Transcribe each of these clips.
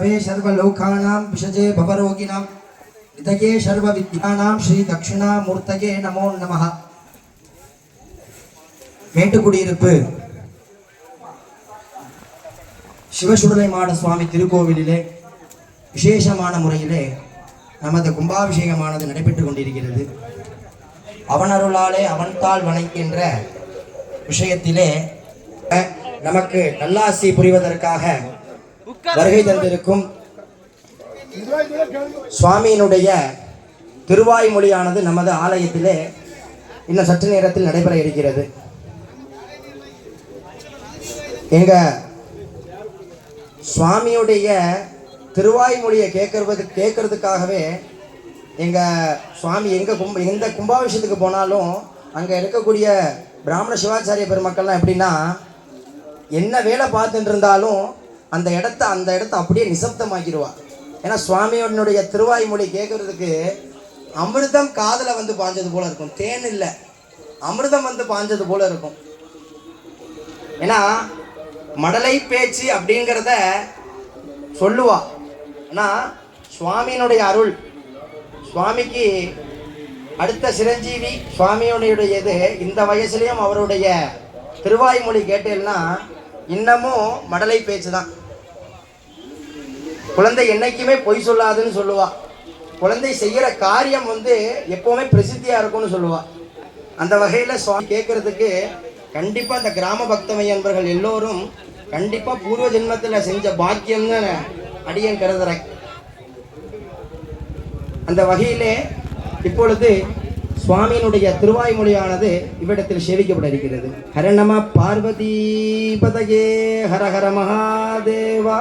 गुरवे सर्वलोकानां विषजे भवरोगिणां निधये सर्वविद्यानां श्रीदक्षिणामूर्तये நமோ நமः மேட்டுக்குடியிருப்பு சிவசுடலைமாட சுவாமி திருக்கோவிலிலே விசேஷமான முறையிலே நமது கும்பாபிஷேகமானது நடைபெற்றுக் கொண்டிருக்கிறது அவன் அருளாலே அவன் தாள் வணங்கின்ற விஷயத்திலே அஹ், நமக்கு நல்லாசி புரிவதற்காக வருகை தந்திருக்கும் சுவாமியினுடைய திருவாய்மொழியானது நமது ஆலயத்திலே இன்னும் சற்று நேரத்தில் நடைபெற இருக்கிறது. எங்க சுவாமியுடைய திருவாய்மொழியை கேட்கறது கேட்கறதுக்காகவே எங்க சுவாமி எங்க கும்ப எந்த கும்பாபிஷேகத்துக்கு போனாலும் அங்க இருக்கக்கூடிய பிராமண சிவாச்சாரிய பெருமக்கள்லாம் எப்படின்னா என்ன வேலை பார்த்துட்டு இருந்தாலும் அந்த இடத்த அந்த இடத்த அப்படியே நிசப்தமாக்கிடுவா. ஏன்னா சுவாமியோடைய திருவாய்மொழி கேட்கறதுக்கு அமிர்தம் காதில் வந்து பாஞ்சது போல இருக்கும். தேன் இல்லை. அமிர்தம் வந்து பாஞ்சது போல இருக்கும். ஏன்னா மடலை பேச்சு அப்படிங்கிறத சொல்லுவா. ஆனால் சுவாமியினுடைய அருள். சுவாமிக்கு அடுத்த சிரஞ்சீவி சுவாமியுடைய இது இந்த வயசுலேயும் அவருடைய திருவாய்மொழி கேட்டேன்னா இன்னமும் மடலை பேச்சு தான் குழந்தை என்னைக்குமே பொய் சொல்லாதுன்னு சொல்லுவா. குழந்தை செய்கிற காரியம் வந்து எப்போவுமே பிரசித்தியாக இருக்கும்னு சொல்லுவா. அந்த வகையில் சுவாமி கேட்குறதுக்கு கண்டிப்பாக இந்த கிராம பக்தமை என்பர்கள் எல்லோரும் கண்டிப்பாக பூர்வ ஜென்மத்தில் செஞ்ச பாக்கியம்னு அடியன் கருதுறேன். அந்த வகையிலே இப்பொழுது சுவாமியினுடைய திருவாய்மொழியானது இவ்விடத்தில் சேவிக்கப்பட இருக்கிறது ஹர பார்வதி பதகே ஹரஹர மகாதேவா.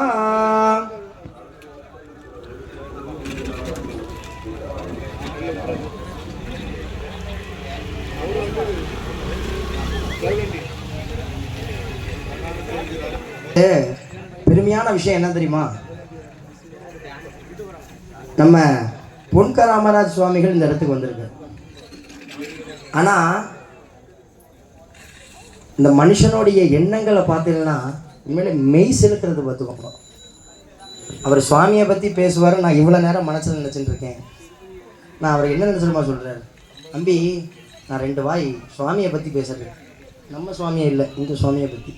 பெருமையான விஷயம் என்ன தெரியுமா? நம்ம பொன்கராமராஜ் சுவாமிகள் இந்த இடத்துக்கு வந்திருக்கு ஆனா இந்த மனுஷனுடைய எண்ணங்களை பார்த்தீங்கன்னா உண்மையிலே மெய் செலுத்துறது பார்த்துக்கோங்க. அவர் சுவாமியை பற்றி பேசுவார் நான் இவ்வளோ நேரம் மனசில் நினச்சிட்டு இருக்கேன். நான் அவர் என்ன நினச்சிருமா சொல்கிறார் தம்பி நான் ரெண்டு வாய் சுவாமியை பற்றி பேசுகிறேன் நம்ம சுவாமியை இல்லை இந்த சுவாமியை பற்றி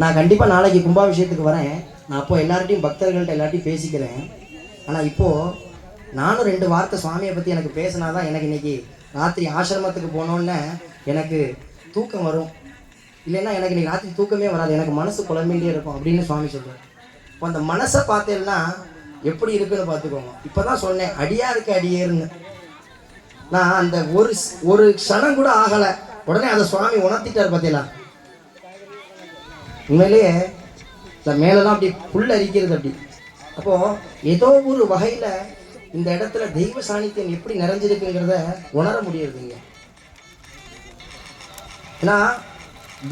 நான் கண்டிப்பாக நாளைக்கு கும்பாபிஷேகத்துக்கு வரேன். நான் அப்போ எல்லார்ட்டையும் பக்தர்கள்ட்ட எல்லார்ட்டையும் பேசிக்கிறேன். ஆனால் இப்போது நானும் ரெண்டு வார்த்தை சுவாமியை பற்றி எனக்கு பேசினா தான் எனக்கு இன்னைக்கு ராத்திரி ஆசிரமத்துக்கு போனோன்னே எனக்கு தூக்கம் வரும். இல்லைன்னா எனக்கு இன்றைக்கி ராத்திரி தூக்கமே வராது. எனக்கு மனசு குழம்பிகிட்டே இருக்கும் அப்படின்னு சுவாமி சொல்கிறார் இப்போ அந்த மனசை பார்த்தேன்னா எப்படி இருக்குன்னு பார்த்துக்கோங்க. இப்போ தான் சொன்னேன் அடியா இருக்கு அடியேறுன்னு நான் அந்த ஒரு ஒரு க்ஷணம் கூட ஆகலை. உடனே அதை சுவாமி உணர்த்திட்டார் பார்த்தீங்களா உண்மையிலேயே இந்த மேலெல்லாம் அப்படி புல் அரிக்கிறது அப்படி. அப்போது ஏதோ ஒரு வகையில் இந்த இடத்துல தெய்வ சாணித்தியம் எப்படி நிறைஞ்சிருக்குங்கிறத உணர முடியறதுங்க ஏன்னா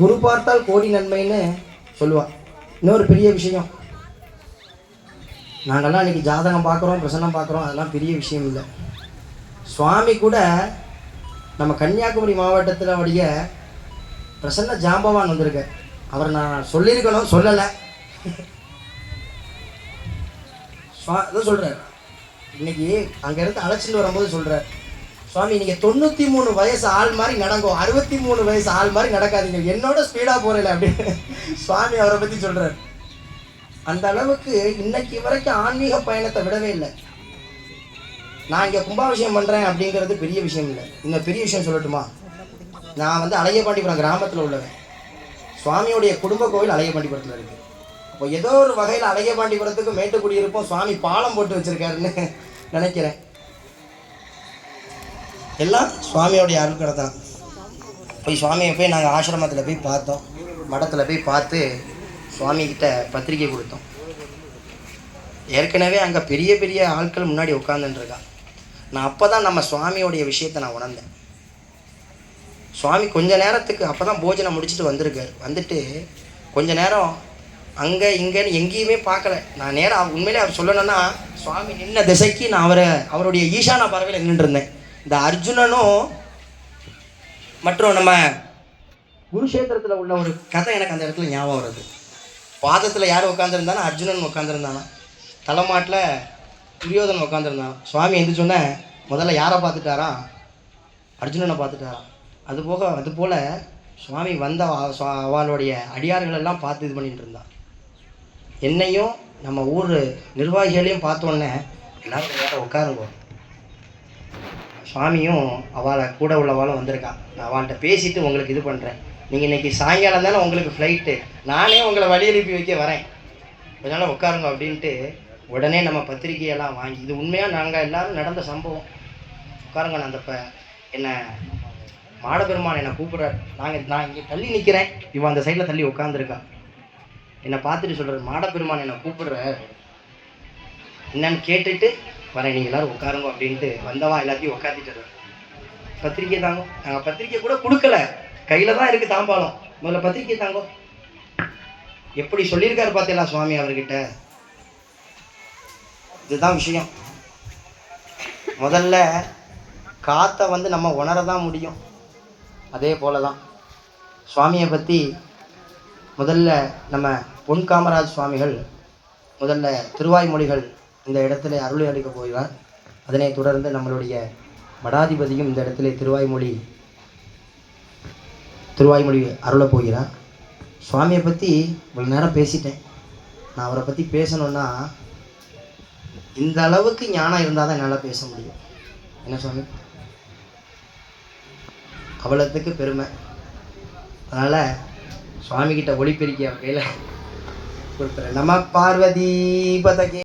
குரு பார்த்தால் கோடி நன்மைன்னு சொல்லுவாள் இன்னொரு பெரிய விஷயம். நாங்கள்லாம் இன்னைக்கு ஜாதகம் பார்க்குறோம் பிரசன்னம் பார்க்குறோம் அதெல்லாம் பெரிய விஷயம் இல்லை. சுவாமி கூட நம்ம கன்னியாகுமரி மாவட்டத்தில் உடைய பிரசன்ன ஜாம்பவான் வந்திருக்க அவர் நான் சொல்லியிருக்கணும் சொல்லலை. அதான் சொல்கிறார் இன்னைக்கு அங்கேருந்து அழைச்சிட்டு வரும்போது சொல்கிறார் சுவாமி நீங்கள் தொண்ணூற்றி மூணு வயசு ஆள் மாதிரி நடக்கும் அறுபத்தி மூணு வயசு ஆள் மாதிரி நடக்காதீங்க. என்னோட ஸ்பீடாக போகிறல அப்படின்னு சுவாமி அவரை பற்றி சொல்கிறார் அந்த அளவுக்கு இன்னைக்கு வரைக்கும் ஆன்மீக பயணத்தை விடவே இல்லை. நான் இங்கே கும்பாபிஷேகம் பண்ணுறேன் அப்படிங்கிறது பெரிய விஷயம் இல்லை. இன்னும் பெரிய விஷயம் சொல்லட்டுமா? நான் வந்து அழகியபாண்டிபுரம் கிராமத்தில் உள்ளவன். சுவாமியுடைய குடும்ப கோவில் அழகியபாண்டிபுரத்தில் இருக்குது அப்போ ஏதோ ஒரு வகையில் அழகியபாண்டிபுரத்துக்கு மேட்டுக்குடி இருப்போம் சுவாமி பாலம் போட்டு வச்சிருக்காருன்னு நினைக்கிறேன். எல்லாம் சுவாமியோடைய அருள்கடை தான். போய் சுவாமியை போய் நாங்கள் ஆசிரமத்தில் போய் பார்த்தோம். மடத்தில் போய் பார்த்து சுவாமிக்கிட்ட பத்திரிக்கை கொடுத்தோம். ஏற்கனவே அங்கே பெரிய பெரிய ஆட்கள் முன்னாடி உட்காந்துட்டுருக்கான் நான் அப்போ தான் நம்ம சுவாமியோடைய விஷயத்தை நான் உணர்ந்தேன். சுவாமி கொஞ்ச நேரத்துக்கு அப்போ தான் போஜனம் முடிச்சுட்டு வந்திருக்கார். வந்துட்டு கொஞ்ச நேரம் அங்கே இங்கேன்னு எங்கேயுமே பார்க்கல. நான் நேரம் உண்மையிலே அவர் சொல்லணும்னா சுவாமி நின்ன திசைக்கு நான் அவரை அவருடைய ஈஷானா பறவையில் நின்றுருந்தேன் இந்த அர்ஜுனனும் மற்றும் நம்ம குருஷேத்திரத்தில் உள்ள ஒரு கதை எனக்கு அந்த இடத்துல ஞாபகம் வருது. பாதத்தில் யார் உட்காந்துருந்தானா அர்ஜுனன் உட்காந்துருந்தானா தலைமாட்டில் துரியோதனன் உட்காந்துருந்தான் சுவாமி எந்த சொன்னேன் முதல்ல யாரை பார்த்துட்டாரா? அர்ஜுனனை பார்த்துட்டாராம் அது போக அது போல் சுவாமி வந்த அவளுடைய அடியார்களெல்லாம் பார்த்து இது பண்ணிட்டு இருந்தான். என்னையும் நம்ம ஊர் நிர்வாகிகளையும் பார்த்தோன்னே எல்லாரும் வேறு நேரம் உட்காருங்க. சுவாமியும் அவளை கூட உள்ளவாளும் வந்திருக்கா. நான் அவள்கிட்ட பேசிட்டு உங்களுக்கு இது பண்ணுறேன் நீங்கள் இன்னைக்கு சாயங்காலம் தானே உங்களுக்கு ஃப்ளைட்டு நானே உங்களை வழி அனுப்பி வைக்க வரேன். கொஞ்ச நாள் உட்காருங்க அப்படின்ட்டு உடனே நம்ம பத்திரிக்கையெல்லாம் வாங்கி இது உண்மையாக நாங்கள் எல்லாரும் நடந்த சம்பவம். உட்காருங்க நான் அந்த இப்போ என்ன மாடபெருமான் என்னை கூப்பிட்றாரு. நாங்கள் நான் இங்கே தள்ளி நிற்கிறேன் இவன் அந்த சைடில் தள்ளி உட்காந்துருக்கா என்னை பார்த்துட்டு சொல்கிறார் மாடபெருமான் என்னை கூப்பிடுற என்னன்னு கேட்டுட்டு வரேன் நீங்கள் எல்லோரும் உட்காருங்க அப்படின்ட்டு வந்தவா எல்லாத்தையும் உட்காந்துட்டு பத்திரிக்கை தாங்க நாங்கள் பத்திரிக்கை கூட கொடுக்கல. கையில் தான் இருக்குது தாம்பாலம் முதல்ல பத்திரிக்கை தாங்கோ. எப்படி சொல்லியிருக்காரு பார்த்தீங்களா சுவாமி அவர்கிட்ட? இதுதான் விஷயம். முதல்ல காற்றை வந்து நம்ம உணர தான் முடியும். அதே போல தான் சுவாமியை பற்றி முதல்ல நம்ம பொன் காமராஜ் சுவாமிகள் முதல்ல திருவாய்மொழிகள் இந்த இடத்துல அருளை அளிக்க போகிறார். அதனைத் தொடர்ந்து நம்மளுடைய மடாதிபதியும் இந்த இடத்துல திருவாய்மொழி திருவாய்மொழி அருளப் போகிறார். சுவாமியை பற்றி இவ்வளோ நேரம் பேசிட்டேன். நான் அவரை பற்றி பேசணுன்னா இந்த அளவுக்கு ஞானம் இருந்தால் தான் என்னால் பேச முடியும். என்ன சுவாமி அவ்வளோத்துக்கு பெருமை. அதனால் சுவாமிகிட்ட ஒளிப்பெருக்கி அவர் கையில் கொடுத்துறேன் நம பார்வதி பதகே.